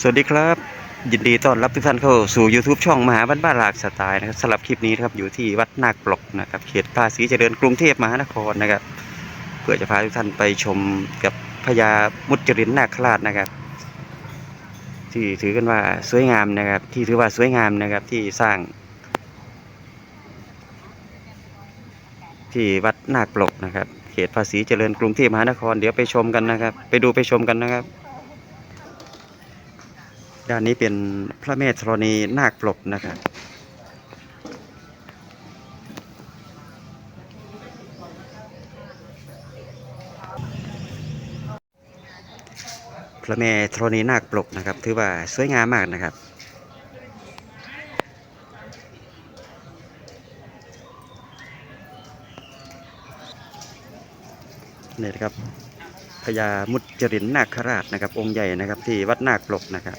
สวัสดีครับ ยินดีต้อนรับทุกท่านเข้าสู่ YouTube ช่องมหาบ้านบ้านหลากสไตล์นะครับสำหรับคลิปนี้นะครับอยู่ที่วัดนาคปลกนะครับเขตภาษีเจริญกรุงเทพมหานครนะครับเพื่อจะพาทุกท่านไปชมกับพญามุจรินนาคราชนะครับ ที่ถือกันว่าสวยงามนะครับ ที่ถือว่าสวยงามนะครับที่สร้าง ที่วัดนาคปลกนะครับ เขตภาษีเจริญกรุงเทพมหานคร เดี๋ยวไปชมกันนะครับ ไปดูไปชมกันนะครับ ด้านนี้เป็นพระแม่ธรณีนาคปลกนะครับพระแม่ธรณีนาคปลกนะครับ ถือว่าสวยงามมากนะครับ นี่นะครับพญามุจรินนาคราชนะครับ องค์ใหญ่นะครับ ที่วัดนาคปลกนะครับ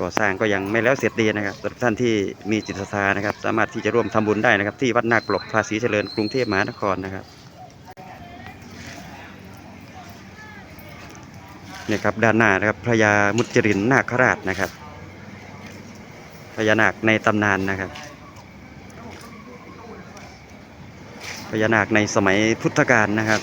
ก่อสร้างก็ยังไม่แล้วเสร็จดีนะครับสำหรับท่านที่มีจิตศรัทธานะครับ สามารถที่จะร่วมทำบุญได้นะครับ ที่วัดนาคปลกภาษีเจริญกรุงเทพมหานครนะครับเนี่ยครับด้านหน้านะครับพญามุจรินนาคราชนะครับพญานาคในตำนานนะครับพญานาคในสมัยพุทธกาลนะครับ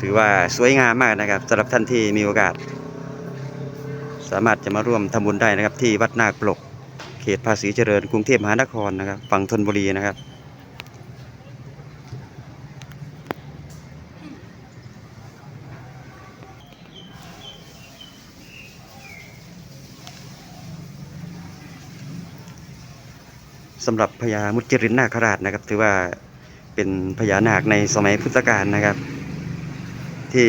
ถือว่าสวยงามมากนะครับสำหรับท่านที่มีโอกาส สามารถจะมาร่วมทำบุญได้นะครับ ที่วัดนาคปลก เขตภาษีเจริญกรุงเทพมหานครนะครับ ฝั่งธนบุรีนะครับสำหรับพญามุจรินนาคราชนะครับ ถือว่าเป็นพญานาคในสมัยพุทธกาลนะครับ ที่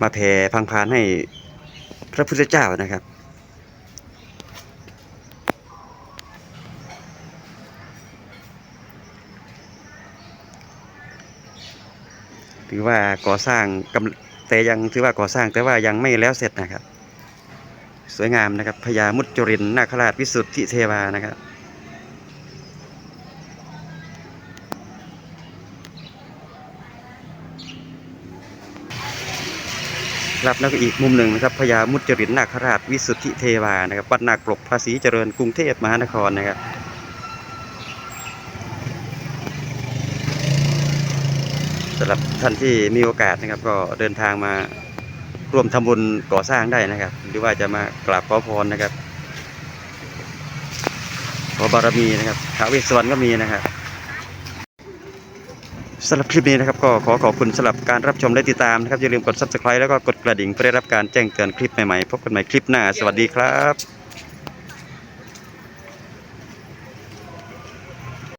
มาแผ่พังพานให้พระพุทธเจ้านะครับ ถือว่าก่อสร้างกำแต่ยังถือว่าก่อสร้างแต่ว่ายังไม่แล้วเสร็จนะครับ สวยงามนะครับพญามุจรินนาคราชวิสุทธิเทวานะครับ ครับแล้วก็อีกมุมหนึ่งนะครับพญามุจรินนาคราชวิสุทธิเทวานะครับวัดนาคปลกภาษีเจริญกรุงเทพมหานครนะครับสำหรับท่านที่มีโอกาสนะครับ ก็เดินทางมาร่วมทำบุญก่อสร้างได้นะครับ หรือว่าจะมากราบขอพรนะครับขอบารมีนะครับท้าวเวสสวรรณก็มีนะครับ สำหรับคลิปนี้นะครับก็ขอขอบคุณสำหรับการรับชมและติดตามนะครับอย่าลืมกด subscribe แล้วก็กดกระดิ่งเพื่อได้รับการแจ้งเตือนคลิปใหม่ๆพบกันใหม่คลิปหน้า สวัสดีครับ